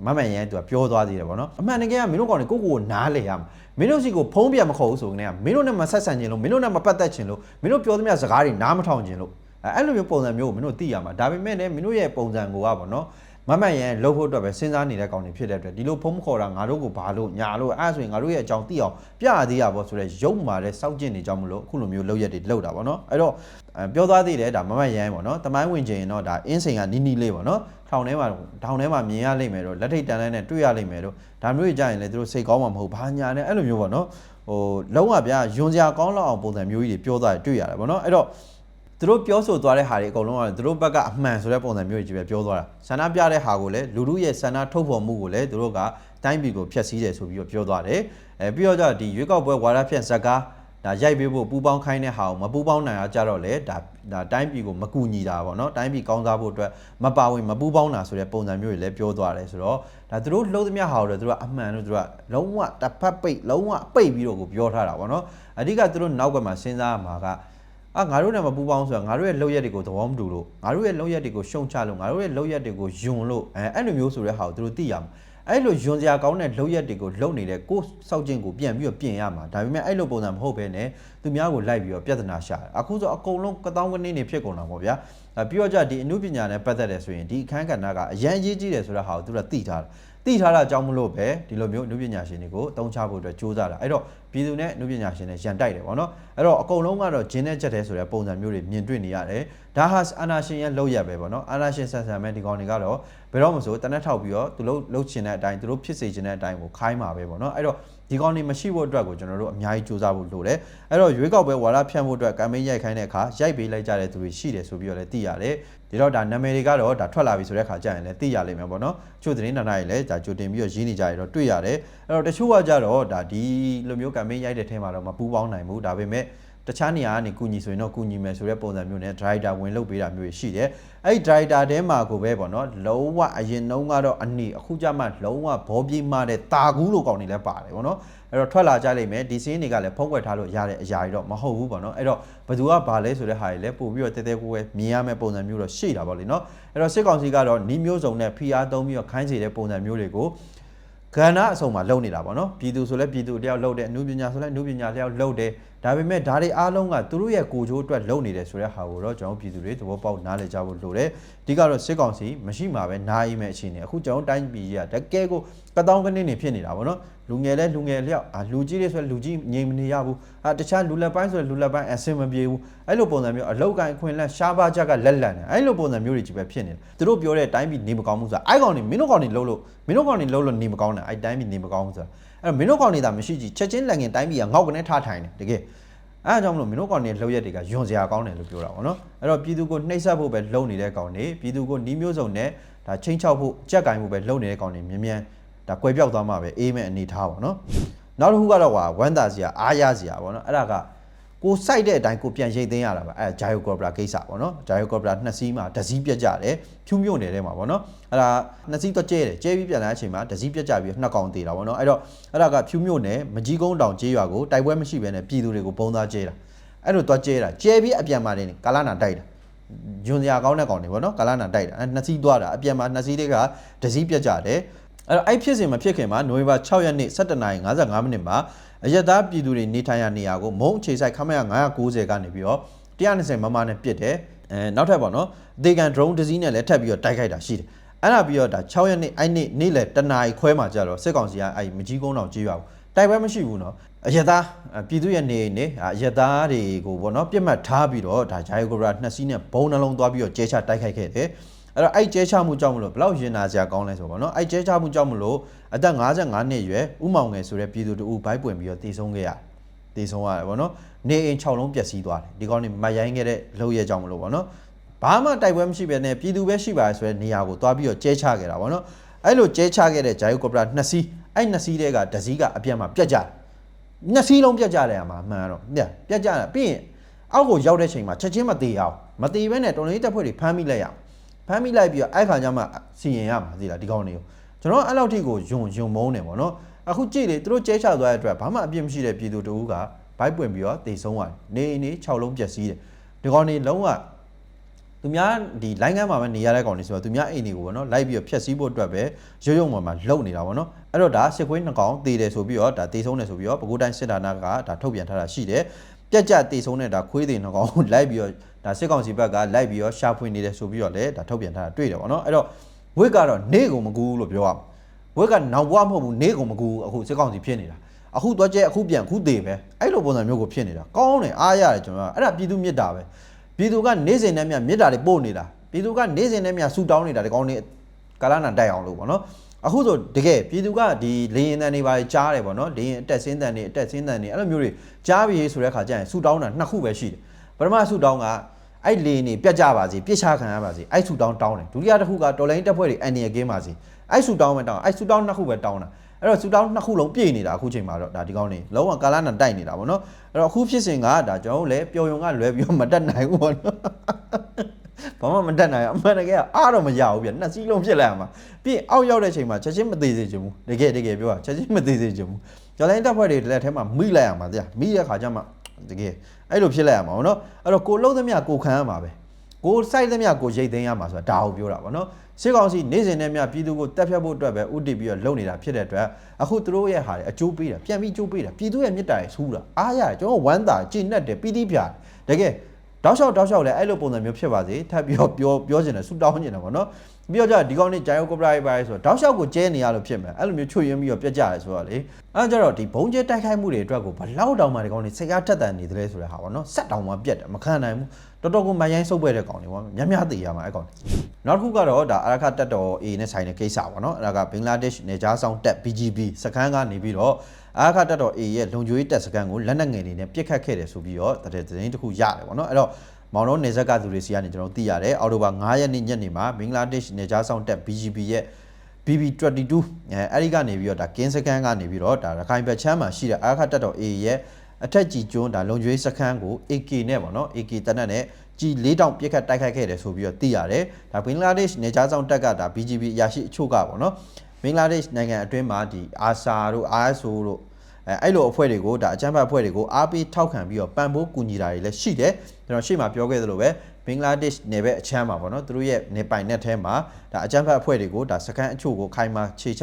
Speaker 1: မမန်ရန်သူကပြောသွားသေးတယ်ဗောနော်အမှန်တကယ်ကမင်းတို့ကောင်တွေကိုကိုကိုနားလေရမှာမင်းတို့စီကိုဖုံးပြန်မခေါ်ဘူးဆိုကနေကမင်းတို့နဲ့မဆက်ဆံခြင်းလို့မင်းတို့နဲ့မပတ်သက်ခြင်းလို့မင်းတို့ပြောသမျှစကားတွေနားမထောင်ခြင်းလို့အဲအဲ့လိုမျိုးပုံစံမျိုးကိုမင်းတို့သိရမှာဒါပေမဲ့လည်းမင်းတို့ရဲ့ပုံစံကိုကဗောနော်မမန်ရန်လှုပ်ဖို့အတွက်ပဲစဉ်းစားနေတဲ့ကောင်တွေဖြစ်တဲ့အတွက်ဒီလိုဖုံးမခေါ်တာငါတို့ကိုဘာလို့ညာလို့အဲ့ဆိုရင်ငါတို့ရဲ့အကြောင်းသိအောင်ပြရသေးရဗောဆိုတော့ရုပ်မာတဲ့စောင့်ကျင့်နေကြမလို့အခုလိုမျိုးလောက်ရက်တွေလောက်တာဗောနော်အဲ့တော့ပြောသွားသေးတယ်ဒါမမန်ရန်ဗောနော်တမိုင်းဝင်ခြင်းတော့ဒါအင်းစိန်ကနီးနီးလေးဗောနော် ထောင်ထဲမှာထောင်ထဲမှာမြင်ရလိမ့်မယ်တော့လက်ထိတ်တန်တန်းနဲ့တွေ့ရလိမ့်မယ်တော့ဒါမျိုးကြီးကြရင်လည်းသူတို့စိတ်ကောင်းမှာမဟုတ်ဘာညာနဲ့အဲ့လိုမျိုးပေါ့နော်ဟိုလုံးဝဗျာယွန်စရာကောင်းလောက်အောင်ပုံစံမျိုးကြီးတွေပြောသွားတယ်တွေ့ရတယ်ပေါ့နော်အဲ့တော့သူတို့ပြောဆိုသွားတဲ့ဟာတွေအကုန်လုံးကသူတို့ဘက်ကအမှန်ဆိုတဲ့ပုံစံမျိုးကြီးပဲပြောသွားတာဆန္ဒပြတဲ့ဟာကိုလည်းလူလူရဲ့ဆန္ဒထုတ်ဖော်မှုကိုလည်းသူတို့ကတိုင်းပြည်ကိုဖျက်ဆီးတယ်ဆိုပြီးတော့ပြောသွားတယ်အဲပြီးတော့ကြဒီရွေးကောက်ပွဲဝါဒဖြန့်ဇက်ကား ဒါရိုက်ပေးဖို့ပူပေါင်းခိုင်းတဲ့ဟာကိုမပူပေါင်းနိုင်အောင်ကြတော့လေဒါဒါတိုင်းပြည်ကိုမကူညီတာပေါ့နော်တိုင်းပြည်ကောင်းစားဖို့အတွက်မပါဝင်မပူပေါင်းတာဆိုတဲ့ပုံစံမျိုးတွေလည်းပြောသွားတယ်ဆိုတော့ဒါသူတို့လှုပ်သမျှဟာကိုလည်းသူတို့ကအမှန်လို့သူတို့ကလုံးဝတစ်ဖက်ပိတ်လုံးဝပိတ်ပြီးတော့ကိုပြောထားတာပေါ့နော်အဓိကသူတို့နောက်ကမှစဉ်းစားမှာကအာငါတို့နဲ့မပူပေါင်းဆိုတာငါတို့ရဲ့လောက်ရက်တွေကိုသဘောမတူလို့ငါတို့ရဲ့လောက်ရက်တွေကိုရှုံချလို့ငါတို့ရဲ့လောက်ရက်တွေကိုယွန်လို့အဲအဲ့လိုမျိုးဆိုတဲ့ဟာကိုသူတို့သိရမှာ အဲ့လိုယွန်စရာကောင်းတဲ့လောက်ရက်တွေကိုလုံနေတဲ့ကိုယ်စောက်ခြင်းကိုပြန်ပြီးတော့ပြင်ရမှာဒါပေမဲ့အဲ့လိုပုံစံမဟုတ်ဘဲနဲ့သူများကိုလိုက်ပြီးတော့ပြဿနာရှာတယ်အခုဆိုအကုန်လုံးကတောင်းကနေနေဖြစ်ကုန်တာပေါ့ဗျာအဲပြီးတော့ကြဒီအမှုပညာနဲ့ပတ်သက်တယ်ဆိုရင်ဒီအခန်းကဏ္ဍကအရန်ကြီးကြီးတယ်ဆိုတဲ့ဟာကိုသူတို့သိထားတယ် သိထားတာအကြောင်းမလို့ပဲဒီလိုမျိုးအမှုပညာရှင်တွေကိုတုံးချဖို့အတွက်စူးစမ်းတာအဲ့တော့ပြည်သူနဲ့အမှုပညာရှင်တွေရန်တိုက်တယ်ပေါ့နော်အဲ့တော့အကုန်လုံးကတော့ဂျင်းနဲ့ချက်တဲ့ဆိုတဲ့ပုံစံမျိုးတွေမြင်တွေ့နေရတယ်ဒါဟာအာနာရှင်ရဲ့လောက်ရပဲပေါ့နော်အာနာရှင်ဆန်ဆန်ပဲဒီကောင်တွေကတော့ဘယ်တော့မှဆိုတနက်ထောက်ပြီးတော့သူတို့လှုပ်ချင်တဲ့အတိုင်းသူတို့ဖြစ်စေချင်တဲ့အတိုင်းကိုခိုင်းမှာပဲပေါ့နော်အဲ့တော့ ဒီကောင်တွေမရှိဖို့အတွက်ကိုကျွန်တော်တို့အများကြီးစူးစမ်းဖို့လိုတယ်အဲ့တော့ရွေးကောက်ပွဲဝါဒဖြန့်ဖို့အတွက်ကမ်ပိန်းရိုက်ခိုင်းတဲ့အခါရိုက်ပေးလိုက်ကြတဲ့သူတွေရှိတယ်ဆိုပြီးတော့လည်းသိရတယ်ဒီတော့ဒါနာမည်တွေကတော့ဒါထွက်လာပြီဆိုတဲ့အခါကျရင်လည်းသိရလိမ့်မယ်ပေါ့နော်ချို့သတင်းဌာနတွေလည်းဒါကြိုတင်ပြီးတော့ရင်းနေကြရတော့တွေ့ရတယ်အဲ့တော့တချို့ကကြတော့ဒါဒီလိုမျိုးကမ်ပိန်းရိုက်တဲ့ထဲမှာတော့မပူးပေါင်းနိုင်ဘူးဒါပေမဲ့ တခြားနေရာကနေကုညီဆိုရင်တော့ကုညီမယ်ဆိုတဲ့ပုံစံမျိုးနဲ့ driver ဝင်လုပ်ပေးတာမျိုးရှိတယ်။အဲ့ဒီ driver တဲမှာကိုပဲပေါ့နော်လုံးဝအရင်နှုံးကတော့အနီအခုကြမှလုံးဝဘောပြေးမှတဲ့တာကူးလိုကောင်တွေလည်းပါတယ်ပေါ့နော်။အဲ့တော့ထွက်လာကြလိမ့်မယ်ဒီစင်းတွေကလည်းဖုံးကွယ်ထားလို့ရတဲ့အရာတွေတော့မဟုတ်ဘူးပေါ့နော်။အဲ့တော့ဘသူကဘာလဲဆိုတဲ့ဟာတွေလည်းပို့ပြီးတော့တဲတဲကိုပဲမြင်ရမယ့်ပုံစံမျိုးတော့ရှိတာပေါ့လေနော်။အဲ့တော့စစ်ကောင်စီကတော့နီးမျိုးစုံနဲ့ PR သုံးပြီးတော့ခိုင်းစေတဲ့ပုံစံမျိုးတွေကိုကဏ္ဍအစုံမှာလုံနေတာပေါ့နော်ပြည်သူဆိုလဲပြည်သူတယောက်လုံတယ်အမှုပညာဆိုလဲအမှုပညာတယောက်လုံတယ်ဒါပေမဲ့ဒါတွေအားလုံးကသူတို့ရဲ့ကိုချိုးအတွက်လုပ်နေတယ်ဆိုတဲ့ဟာကိုတော့ကျွန်တော်ပြည်သူတွေသဘောပေါက်နားလည်ကြဖို့လိုတယ်အဓိကတော့စစ်ကောင်စီမရှိမှာပဲနားအိမ်မဲ့အခြေအနေအခုကျွန်တော်တိုင်းပြည်ကြီးကတကယ်ကိုကတောင်းကနေနေဖြစ်နေတာပေါ့နော်လူငယ်လဲလူငယ်လျောက်အာလူကြီးတွေဆိုလူကြီးငြိမ်မနေရဘူးအာတခြားလူလက်ပိုင်းဆိုလူလက်ပိုင်းအဆင်မပြေဘူးအဲ့လိုပုံစံမျိုးအလောက်ကန်အခွင့်အလမ်းရှားပါးချက်ကလက်လန်တယ်အဲ့လိုပုံစံမျိုးတွေကြီးပဲဖြစ်နေတယ်သူတို့ပြောတဲ့တိုင်းပြည်နေမကောင်းဘူးဆိုတာအဲ့ကောင်တွေမင်းတို့ကောင်တွေလှုပ်လို့မင်းတို့ကောင်တွေလှုပ်လို့နေမကောင်းတာအဲ့တိုင်းပြည်နေမကောင်းဘူးဆိုတာအဲ့တော့မင်းတို့ကောင်တွေသာမရှိကြည့်ချက်ချင်းလက်ငင်တိုင်းပြည်ကငေါက်ကနေထားထိုင်တယ်တကယ် အဲအကြောင်းမလို့မင်းတို့ကောင်တွေလှုပ်ရက်တွေကယွန်စရာကောင်းတယ်လို့ပြောတာပေါ့နော်အဲ့တော့ပြည်သူကိုနှိပ်စက်ဖို့ပဲလှုပ်နေတဲ့ကောင်တွေပြည်သူကိုနီးမျိုးစုံနဲ့ဒါချင်းချောက်ဖို့ကြက်ကင်ဖို့ပဲလှုပ်နေတဲ့ကောင်တွေမြ мян ဒါကွယ်ပြောက်သွားမှာပဲအေးမဲ့အနေထားပေါ့နော်နောက်တစ်ခုကတော့ဟာဝမ်းသာစရာအားရစရာပေါ့နော်အဲ့ဒါက ကိုစိုက်တဲ့အတိုင်းကိုပြန်ရိတ်သိမ်းရတာပါအဲ Gyo Cobra ကိစ္စပေါ့နော် Gyo Cobra နှစ်စီးမှာဒစီးပြက်ကြတယ်ဖြူးမြို့နယ်ထဲမှာပေါ့နော်အဲ့ဒါနှစ်စီးတော့ကျဲတယ်ကျဲပြီးပြန်လာတဲ့အချိန်မှာဒစီးပြက်ကြပြီးနှစ်ကောင်သေးတာပေါ့နော်အဲ့တော့အဲ့ဒါကဖြူးမြို့နယ်မကြီးကုန်းတောင်ကျေးရွာကိုတိုက်ပွဲမရှိဘဲနဲ့ပြည်သူတွေကိုပုံသားကျဲတာအဲ့လိုတော့ကျဲတာကျဲပြီးအပြန်မှာနေကာလနာတိုက်တာညွန်စရာကောင်းတဲ့ကောင်တွေပေါ့နော်ကာလနာတိုက်တာနှစ်စီးသွားတာအပြန်မှာနှစ်စီးတွေကဒစီးပြက်ကြတယ် အဲ့တော့အဲ့ဖြစ်စဉ်မဖြစ်ခင်မှာနိုဝင်ဘာ6ရက်နေ့17:55မိနစ်မှာအရက်သားပြည်သူတွေနေထိုင်ရာနေရာကိုမုံအခြေဆိုင်ခမရ990ကနေပြီးတော့120မမနဲ့ပြစ်တယ်အဲနောက်ထပ်ဗောနော်ဒေကန် drone ဒစီးနဲ့လည်းထပ်ပြီးတော့တိုက်ခိုက်တာရှိတယ်အဲ့ဒါပြီးတော့ဒါ6ရက်နေ့အဲ့နေ့နေ့လယ်တနာရီခွဲမှာကြတော့စစ်ကောင်စီကအဲ့မကြီးကုန်းတော်ကြီးရွာကိုတိုက်ပွဲမရှိဘူးနော်အရက်သားပြည်သူရဲ့နေနေအရက်သားတွေကိုဗောနော်ပြစ်မှတ်ထားပြီးတော့ဒါဂျာယိုဂိုရာနှစ်စီးနဲ့ဘုံနှလုံးသွားပြီးတော့ကျဲချတိုက်ခိုက်ခဲ့တယ် အဲ့တော့အဲ့ကျဲချမှုကြောင့်မလို့ဘလောက်ရင်နာစရာကောင်းလဲဆိုဗောနော်အဲ့ကျဲချမှုကြောင့်မလို့အသက်55နှစ်အရွယ်ဥမောင်ငယ်ဆိုတဲ့ပြည်သူတူဘိုက်ပွင့်ပြီးတော့တည်ဆုံးခဲ့ရတယ်တည်ဆုံးရတယ်ဗောနော်နေအိမ်6လုံးပျက်စီးသွားတယ်ဒီကောင်းနေမရိုင်းခဲ့တဲ့လှုပ်ရဲကြောင့်မလို့ဗောနော်ဘာမှတိုက်ပွဲမရှိဘဲနဲ့ပြည်သူပဲရှိပါဆိုတဲ့နေရာကိုသွားပြီးတော့ကျဲချခဲ့တာဗောနော်အဲ့လိုကျဲချခဲ့တဲ့ဂျာယိုကော်ပရာနှစ်စီးအဲ့နှစ်စီးတဲကဒစီးကအပြတ်မှာပြတ်ကြတယ်နှစ်စီးလုံးပြတ်ကြတယ်အမှာမှန်တော့ပြတ်ပြတ်ကြတယ်ပြီးရင်အောက်ကိုရောက်တဲ့ချိန်မှာချက်ချင်းမသေးအောင်မသေးဘဲနဲ့တော်လေးတက်ဖွဲ့တွေဖမ်းမိလိုက်ရအောင် ဖမ်းမိလိုက်ပြီးတော့အဲ့ခါကျမှစီရင်ရမှာသိလားဒီကောင်းတွေကိုကျွန်တော်အဲ့လောက်ထိကိုယွန်ယွန်မုန်းတယ်ပေါ့နော်အခုကြည့်လေသူတို့ကျဲချသွားတဲ့အတွက်ဘာမှအပြစ်မရှိတဲ့ပြည်သူတဦးကဘိုက်ပွင့်ပြီးတော့တေဆုံးသွားတယ်နေအိမ်နေ6လုံးပြက်စီးတယ်ဒီကောင်းတွေလုံးဝသူများဒီလိုင်းကမ်းမှာပဲနေရတဲ့ကောင်တွေဆိုတော့သူများအိမ်တွေကိုပေါ့နော်လိုက်ပြီးတော့ဖျက်ဆီးဖို့အတွက်ပဲရုံရုံမှာမှာလှုပ်နေတာပေါ့နော်အဲ့တော့ဒါစစ်ခွေးနှစ်ကောင်တေတယ်ဆိုပြီးတော့ဒါတေဆုံးတယ်ဆိုပြီးတော့ပဲခူးတိုင်းစစ်တာနာကဒါထုတ်ပြန်ထားတာရှိတယ်ပြက်ကြတေဆုံးတဲ့ဒါခွေးတွေနှစ်ကောင်ကိုလိုက်ပြီးတော့ ဒါစစ်ကောင်စီဘက်ကလိုက်ပြီးတော့ရှာဖွေနေတယ်ဆိုပြီးတော့လည်းဒါထုတ်ပြန်ထားတာတွေ့တယ်ပေါ့နော်အဲ့တော့ဝစ်ကတော့နေကုန်မကူဘူးလို့ပြောရမှာဝစ်ကနောက်ဘွားမဟုတ်ဘူးနေကုန်မကူဘူးအခုစစ်ကောင်စီဖြစ်နေတာအခုသွားကျဲအခုပြန်အခုသေးပဲအဲ့လိုပုံစံမျိုးကိုဖြစ်နေတာကောင်းတယ်အားရတယ်ကျွန်တော်ကအဲ့ဒါပြည်သူမြစ်တာပဲပြည်သူကနေ့စဉ်နဲ့မြမြစ်တာတွေပို့နေတာပြည်သူကနေ့စဉ်နဲ့မြဆူတောင်းနေတာဒီကောင်းနေကာလနာတိုက်အောင်လို့ပေါ့နော်အခုဆိုတကယ်ပြည်သူကဒီလေရင်တန်တွေပါကြားတယ်ပေါ့နော်လေရင်အတက်ဆင်းတန်တွေအတက်ဆင်းတန်တွေအဲ့လိုမျိုးတွေကြားပြီးဆိုတဲ့ခါကျရင်ဆူတောင်းတာနှစ်ခုပဲရှိတယ်ပထမဆူတောင်းက အဲ့လေနေပြတ်ကြပါစေပြစ်ချခံရပါစေအဲ့ဆူတောင်းတောင်းတယ်ဒုတိယတစ်ခုကတော်လိုင်းတက်ဖွဲ့တွေအန်နီယကင်းပါစေအဲ့ဆူတောင်းပဲတောင်းအဲ့ဆူတောင်းနှစ်ခုပဲတောင်းတာအဲ့တော့ဆူတောင်းနှစ်ခုလုံးပြည့်နေတာအခုချိန်မှာတော့ဒါဒီကောင်းနေလုံးဝကာလနာတိုက်နေတာပေါ့နော်အဲ့တော့အခုဖြစ်စဉ်ကဒါကျွန်တော်တို့လည်းပျော်ယုံကလွယ်ပြီးတော့မတက်နိုင်ဘူးပေါ့နော်ဘာမှမတက်နိုင်ဘူးအမှန်တကယ်အားတော့မရဘူးဗျနှစ်စီးလုံးဖြစ်လိုက်အောင်ပါပြီးအောက်ရောက်တဲ့ချိန်မှာချက်ချင်းမသေးစေချင်ဘူးတကယ်တကယ်ပြောတာချက်ချင်းမသေးစေချင်ဘူးကျော်လိုင်းတက်ဖွဲ့တွေလက်ထဲမှာမိလိုက်အောင်ပါဗျမိတဲ့ခါကျမှ တကယ်အဲ့လိုဖြစ်လိုက်အောင်ပါနော်အဲ့တော့ကိုလှုပ်သမျှကိုခံရမှာပဲကိုစိုက်သမျှကိုရိတ်သိမ်းရမှာဆိုတာဒါကိုပြောတာပေါ့နော်စစ်ကောင်စီနေစဉ်နဲ့မြပြည်သူကိုတက်ဖြတ်ဖို့အတွက်ပဲဥတည်ပြီးတော့လုပ်နေတာဖြစ်တဲ့အတွက်အခုသူတို့ရဲ့ဟာတွေအကျိုးပေးတာပြန်ပြီးကျိုးပေးတာပြည်သူရဲ့မြစ်တာတွေဆူးတာအားရတယ်ကျွန်တော်ဝမ်းသာကြည်နက်တယ်ပီတိပြတယ်တကယ်တောက်လျှောက်တောက်လျှောက်လည်းအဲ့လိုပုံစံမျိုးဖြစ်ပါစေထပ်ပြီးတော့ပြောပြောချင်တယ်ဆူတောင်းချင်တယ်ပေါ့နော် ပြီးတော့ကြဒီကောင်းနေ့ဂျိုင်ယိုကိုပရိုက်ပါဆိုတော့တောက်လျှောက်ကိုကျဲနေရလို့ဖြစ်မယ်အဲ့လိုမျိုးချွတ်ရင်းပြီးတော့ပြက်ကြတယ်ဆိုတော့လေအဲ့ကြတော့ဒီဘုံကျဲတိုက်ခိုက်မှုတွေအတွက်ကိုဘလောက်တောင်မှဒီကောင်းနေ့စိတ်အားထက်သန်နေတယ်လဲဆိုတဲ့ဟာပေါ့နော်ဆက်တောင်မှပြက်တယ်မခံနိုင်ဘူးတော်တော်ကိုမရိုင်းစုပ်ပွဲတဲ့ကောင်တွေပေါ့များများသေးရမှာအဲ့ကောင်နောက်တစ်ခုကတော့ဒါအရခတက်တော် A နဲ့ဆိုင်တဲ့ကိစ္စပေါ့နော်အဲ့ဒါကဘင်္ဂလားဒေ့ရှ်နေကြားဆောင်တက် BGB စခန်းကနေပြီးတော့အာခတက်တော် A ရဲ့လုံခြုံရေးတပ်စခန်းကိုလက်နက်ငယ်တွေနဲ့ပြစ်ခတ်ခဲ့တယ်ဆိုပြီးတော့တတဲ့သတင်းတစ်ခုရတယ်ပေါ့နော်အဲ့တော့ မောင်တော်နေဆက်ကသူတွေစီကနေကျွန်တော်သိရတယ်အော်တိုဘာ9ရက်နေ့ညနေမှာဘင်္ဂလားဒေ့ရှ်နေကြားဆောင်တက် BGB ရဲ့ BB22 အဲအဲ့ဒီကနေပြီးတော့ဒါကင်းစကန်ကနေပြီးတော့ဒါရခိုင်ဘက်ချမ်းမှာရှိတဲ့အာခတက်တော် A ရဲ့အထက်ကြီးကျွန်းဒါလုံကျွေးစခန်းကို AK နဲ့ပေါ့နော် AK တနက်နဲ့ကြီး၄တောင်ပြစ်ခတ်တိုက်ခိုက်ခဲ့တယ်ဆိုပြီးတော့သိရတယ်ဒါဘင်္ဂလားဒေ့ရှ်နေကြားဆောင်တက်ကဒါ BGB အရာရှိအချို့ကပေါ့နော်ဘင်္ဂလားဒေ့ရှ်နိုင်ငံအတွင်းမှာဒီ ASA တို့ RSO တို့ အဲအဲ့လိုအဖွဲ့တွေကိုဒါအကြမ်းဖက်အဖွဲ့တွေကိုအားပေးထောက်ခံပြီးတော့ပံ့ပိုးကူညီတာတွေလည်းရှိတယ်ကျွန်တော်ရှေ့မှာပြောခဲ့သလိုပဲဘင်္ဂလားဒေ့ရှ်နယ်ဘက်အချမ်းမှာပေါ့နော်သူတို့ရဲ့နေပိုင် net ထဲမှာဒါအကြမ်းဖက်အဖွဲ့တွေကိုဒါစကန်အချို့ကိုခိုင်မာခြေချ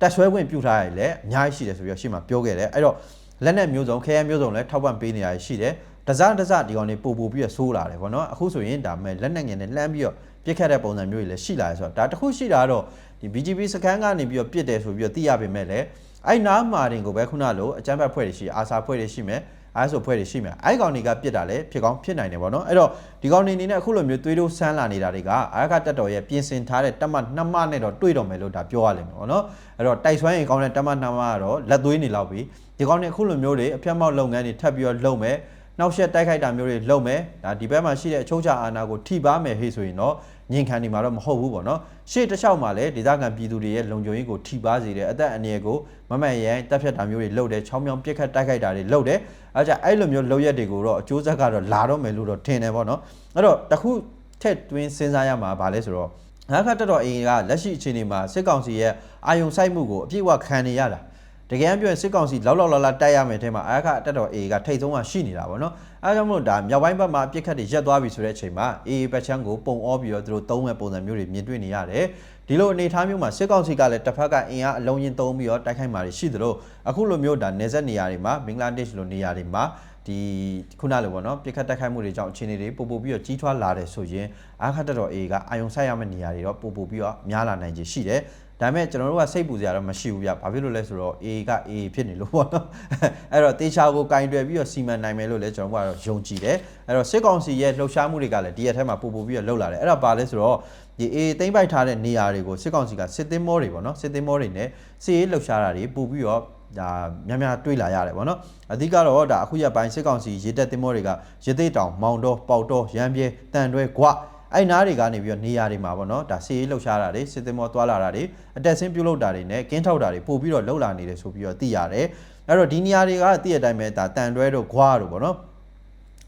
Speaker 1: တက်ဆွဲဝင်ပြုထားရတယ်လည်းအများကြီးရှိတယ်ဆိုပြီးတော့ရှေ့မှာပြောခဲ့တယ်အဲ့တော့လက်နက်မျိုးစုံခဲယမ်းမျိုးစုံလည်းထောက်ပံ့ပေးနေရရှိတယ်တစားတစားဒီကောင်တွေပို့ပို့ပြီးတော့ဆိုးလာတယ်ဗောနော်အခုဆိုရင်ဒါမဲ့လက်နက်ငယ်နဲ့လှမ်းပြီးတော့ပြစ်ခတ်တဲ့ပုံစံမျိုးတွေလည်းရှိလာတယ်ဆိုတော့ဒါတစ်ခုရှိတာကတော့ဒီ BGB စကန်ကနေပြီးတော့ပြစ်တယ်ဆိုပြီးတော့သိရပေမဲ့လည်း အဲ့နားမာတင်ကိုပဲခုနလိုအကြမ်းဖက်ဖွဲ့တွေရှိအာစာဖွဲ့တွေရှိမယ်အဲဆိုဖွဲ့တွေရှိမယ်အဲ့ကောင်တွေကပြစ်တာလည်းဖြစ်ကောင်းဖြစ်နိုင်တယ်ဗောနော်အဲ့တော့ဒီကောင်တွေအနေနဲ့အခုလိုမျိုးသွေးတိုးဆန်းလာနေတာတွေကအာခတက်တော်ရဲ့ပြင်ဆင်ထားတဲ့တက်မနှစ်မနဲ့တော့တွေ့တော့မယ်လို့ဒါပြောရလိမ့်မယ်ဗောနော်အဲ့တော့တိုက်ဆွမ်းရင်ကောင်းတဲ့တက်မနှစ်မကတော့လက်သွေးနေလောက်ပြီဒီကောင်တွေအခုလိုမျိုးတွေအပြတ်မောက်လုပ်ငန်းတွေထပ်ပြီးတော့လုပ်မယ်နောက်ဆက်တိုက်ခိုက်တာမျိုးတွေလုပ်မယ်ဒါဒီဘက်မှာရှိတဲ့အချိုးချအာဏာကိုထိပါမယ်ဟေ့ဆိုရင်တော့ ညင်ခံနေမှာတော့မဟုတ်ဘူးပေါ့နော်ရှေ့တစ်လျှောက်မှာလည်းဒေသခံပြည်သူတွေရဲ့လုံခြုံရေးကိုထိပါစေတယ်အသက်အန္တရာယ်ကိုမမှန်ရန်တပ်ဖြတ်တာမျိုးတွေလုပ်တယ်ချောင်းမြောင်းပြစ်ခတ်တိုက်ခိုက်တာတွေလုပ်တယ်အဲကြအဲ့လိုမျိုးလုပ်ရက်တွေကိုတော့အကျိုးဆက်ကတော့လာတော့မယ်လို့တော့ထင်တယ်ပေါ့နော်အဲ့တော့တခုထက်တွင်းစဉ်းစားရမှာဗာလဲဆိုတော့ငါးခတ်တက်တော်အင်ကလက်ရှိအခြေအနေမှာစစ်ကောင်စီရဲ့အာယုံစိုက်မှုကိုအပြည့်အဝခံနေရတာ တကယ်ပြောရင်စစ်ကောင်စီလောက်လောက်လာလာတိုက်ရမယ်အဲမှာအာခတက်တော် A ကထိတ်ဆုံးကရှိနေတာပေါ့နော်အဲကြောင့်မလို့ဒါမြောက်ပိုင်းဘက်မှာပြစ်ခတ်တွေရက်သွားပြီဆိုတဲ့အချိန်မှာ A ပတ်ချမ်းကိုပုံအောပြီးတော့သူတို့သုံးမဲ့ပုံစံမျိုးတွေမြင်တွေ့နေရတယ်ဒီလိုအနေအထားမျိုးမှာစစ်ကောင်စီကလည်းတစ်ဖက်ကအင်အားအလုံးရင်သုံးပြီးတော့တိုက်ခိုက်မှာရှိသလိုအခုလိုမျိုးဒါနေဆက်နေရာတွေမှာဘင်္ဂလားဒေ့ရှ်လိုနေရာတွေမှာဒီခုနလိုပေါ့နော်ပြစ်ခတ်တိုက်ခိုက်မှုတွေကြောင့်အခြေအနေတွေပို့ပို့ပြီးတော့ကြီးထွားလာတယ်ဆိုရင်အာခတက်တော် A ကအာယုံဆိုင်ရမယ့်နေရာတွေတော့ပို့ပို့ပြီးတော့များလာနိုင်ခြေရှိတယ် ဒါပေမဲ့ကျွန်တော်တို့ကစိတ်ပူစရာတော့မရှိဘူးဗျ။ဘာဖြစ်လို့လဲဆိုတော့ A က A ဖြစ်နေလို့ပေါ့နော်။အဲ့တော့တေချာကိုကင်တွယ်ပြီးတော့စီမံနိုင်မယ်လို့လည်းကျွန်တော်တို့ကတော့ယုံကြည်တယ်။အဲ့တော့စစ်ကောင်စီရဲ့လှုပ်ရှားမှုတွေကလည်းဒီရက်ထဲမှာပို့ပို့ပြီးတော့လှုပ်လာတယ်။အဲ့ဒါဘာလဲဆိုတော့ဒီ A သိမ့်ပိုက်ထားတဲ့နေရာတွေကိုစစ်ကောင်စီကစစ်သင်းမောတွေပေါ့နော်။စစ်သင်းမောတွေနဲ့စစ်ရေးလှုပ်ရှားတာတွေပို့ပြီးတော့ဒါများများတွေးလာရတယ်ဗောနော်အဓိကတော့ဒါအခုရပိုင်းစစ်ကောင်စီရေတက်တင်မောတွေကရသေးတောင်မောင်တော်ပေါတော်ရမ်းပြဲတန်တွဲကွ အဲ့နားတွေကနေပြီးတော့နေရာတွေမှာပေါ့နော်ဒါစီရေးလှုပ်ရှားတာတွေစစ်သင်္ဘောသွားလာတာတွေအတက်ဆင်းပြုတ်လုတာတွေနဲ့ကင်းထောက်တာတွေပို့ပြီးတော့လှုပ်လာနေတယ်ဆိုပြီးတော့သိရတယ်အဲ့တော့ဒီနေရာတွေကသိရတဲ့အတိုင်းပဲဒါတန်တွဲတို့ဂွားတို့ပေါ့နော်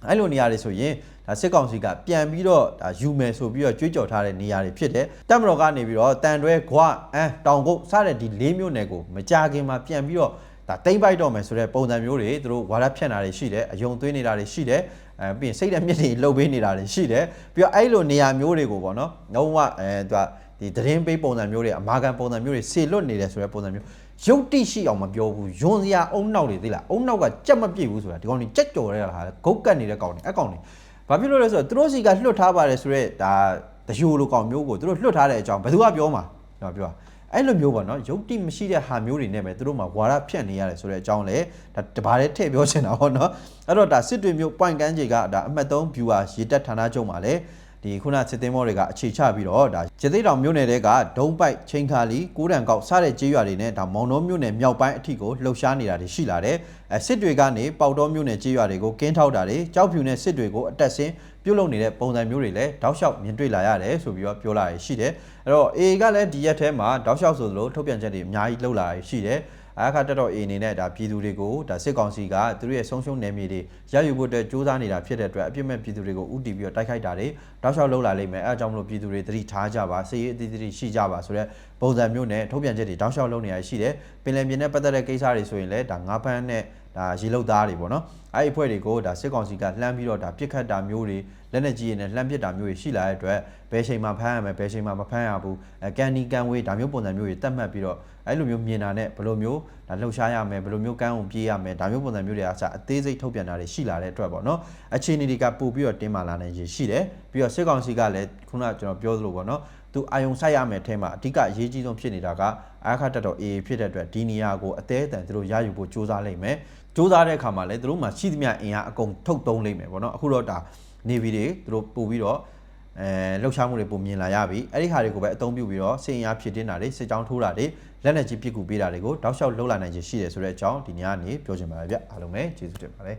Speaker 1: အဲ့လိုနေရာတွေဆိုရင်ဒါစစ်ကောင်စီကပြန်ပြီးတော့ဒါယူမယ်ဆိုပြီးတော့ကြွေးကြော်ထားတဲ့နေရာတွေဖြစ်တယ်တက်မတော်ကနေပြီးတော့တန်တွဲဂွားအန်တောင်ကုတ်စတဲ့ဒီ၄မြို့နယ်ကိုမကြခင်မှာပြန်ပြီးတော့ဒါတိမ့်ပိုက်တော့မယ်ဆိုတဲ့ပုံစံမျိုးတွေသူတို့ဝါဒဖြန့်တာတွေရှိတယ်အယုံသွင်းနေတာတွေရှိတယ် အဲပြီးရင်စိတ်ဓာတ်မြစ်တွေလှုပ်ပေးနေတာတွေရှိတယ်ပြီးတော့အဲ့လိုနေရာမျိုးတွေကိုပေါ့နော်လုံးဝအဲသူကဒီသတင်းပေးပုံစံမျိုးတွေအမာခံပုံစံမျိုးတွေဆေလွတ်နေတယ်ဆိုတဲ့ပုံစံမျိုးရုပ်တိရှိအောင်မပြောဘူးယွန်စရာအုံနောက်တွေသိလားအုံနောက်ကကြက်မပြည့်ဘူးဆိုတာဒီကောင်တွေကြက်ကြော်တဲ့ဟာဂုတ်ကတ်နေတဲ့ကောင်တွေအကောင်တွေဘာဖြစ်လို့လဲဆိုတော့သူတို့စီကလွတ်ထားပါတယ်ဆိုတော့ဒါတယိုလိုကောင်မျိုးကိုသူတို့လွတ်ထားတဲ့အကြောင်းဘယ်သူကပြောမှာကျွန်တော်ပြော အဲ့လိုမျိုးပေါ့နော်ယုတ်တိမရှိတဲ့ဟာမျိုးတွေနဲ့ပဲသူတို့မှာဝါရဖြန့်နေရတယ်ဆိုတဲ့အကြောင်းလေဒါတဘာတဲ့ထည့်ပြောချင်တာပေါ့နော်အဲ့တော့ဒါစစ်တွေမျိုး point ကန်းကြီးကဒါအမှတ်3 viewer ရေတက်ဌာနချုပ်မှာလေ ဒီခုနစစ်သင်းမောတွေကအခြေချပြီးတော့ဒါကျေသိတောင်မြို့နယ်တဲကဒုံပိုက်ချင်းခါလီကိုးတန်ကောက်စတဲ့ကျေးရွာတွေနဲ့ဒါမောင်နှောမြို့နယ်မြောက်ပိုင်းအထိကိုလှုပ်ရှားနေတာတွေရှိလာတယ်အဲစစ်တွေကနေပေါတော်မြို့နယ်ကျေးရွာတွေကိုကင်းထောက်တာတွေကြောက်ဖြူနဲ့စစ်တွေကိုအတက်ဆင်းပြုတ်လုံနေတဲ့ပုံစံမျိုးတွေလည်းတောက်လျှောက်မြင်တွေ့လာရတယ်ဆိုပြီးတော့ပြောလာရရှိတယ်အဲ့တော့ A ကလည်းဒီရက်ထဲမှာတောက်လျှောက်ဆိုသလိုထုတ်ပြန်ချက်တွေအများကြီးလှုပ်လာရရှိတယ် အခါတက်တော့ A အနေနဲ့ဒါပြည်သူတွေကိုဒါစစ်ကောင်စီကသူတို့ရဲ့ဆုံးရှုံးနယ်မြေတွေရယူဖို့အတွက်စ조사နေတာဖြစ်တဲ့အတွက်အပြစ်မဲ့ပြည်သူတွေကိုဥတီပြီးတော့တိုက်ခိုက်တာတွေတောက်လျှောက်လှုပ်လာလိမ့်မယ်အဲအကြောင်းမလို့ပြည်သူတွေသတိထားကြပါစစ်ရေးအသီးသီးရှိကြပါဆိုတော့ပုံစံမျိုးနဲ့ထုတ်ပြန်ချက်တွေတောက်လျှောက်လှုပ်နေရရှိတယ်ပင်လယ်ပြင်နဲ့ပတ်သက်တဲ့ကိစ္စတွေဆိုရင်လည်းဒါငါးဖမ်းနဲ့ဒါရေလုတ်သားတွေပေါ့နော်အဲ့ဒီအဖွဲ့တွေကိုဒါစစ်ကောင်စီကလှမ်းပြီးတော့ဒါပြစ်ခတ်တာမျိုးတွေလက်နက်ကြီးတွေနဲ့လှမ်းပစ်တာမျိုးတွေရှိလာတဲ့အတွက်ဘယ်ချိန်မှဖမ်းရမယ်ဘယ်ချိန်မှမဖမ်းရဘူးအဲကန်နီကန်ဝေးဒါမျိုးပုံစံမျိုးတွေတတ်မှတ်ပြီးတော့ အဲ့လိုမျိုးမြင်တာနဲ့ဘယ်လိုမျိုးဒါလှုပ်ရှားရမယ်ဘယ်လိုမျိုးကန်းအောင်ပြေးရမယ်ဒါမျိုးပုံစံမျိုးတွေအစားအသေးစိတ်ထုတ်ပြန်တာတွေရှိလာတဲ့အတွက်ပေါ့နော်အခြေအနေတွေကပို့ပြီးတော့တင်းမာလာနိုင်ရရှိတယ်ပြီးတော့စစ်ကောင်စီကလည်းခုနကကျွန်တော်ပြောသလိုပေါ့နော်သူအာယုံဆိုင်ရမယ်အဲမှာအဓိကအရေးကြီးဆုံးဖြစ်နေတာကအာခတ်တော် AA ဖြစ်တဲ့အတွက်ဒီနေရာကိုအသေးအတန်သူတို့ရယူဖို့စ조사လိမ့်မယ်စ조사တဲ့အခါမှာလည်းသူတို့မှာရှိသမျှအင်အားအကုန်ထုတ်သုံးလိမ့်မယ်ပေါ့နော်အခုတော့ဒါနေဗီတွေသူတို့ပို့ပြီးတော့ အဲလှုပ်ရှားမှုတွေပုံမြင်လာရပြီအဲ့ဒီဟာတွေကိုပဲအသုံးပြုပြီးတော့စင်အားဖြစ်တင်တာတွေစစ်ကြောင်းထိုးတာတွေလက်နက်ကြီးပစ်ကူပေးတာတွေကိုတောက်လျှောက်လှုပ်လာနိုင်ခြင်းရှိတယ်ဆိုတဲ့အကြောင်းဒီညကနေပြောချင်ပါတယ်ဗျအားလုံးပဲကျေးဇူးတင်ပါတယ်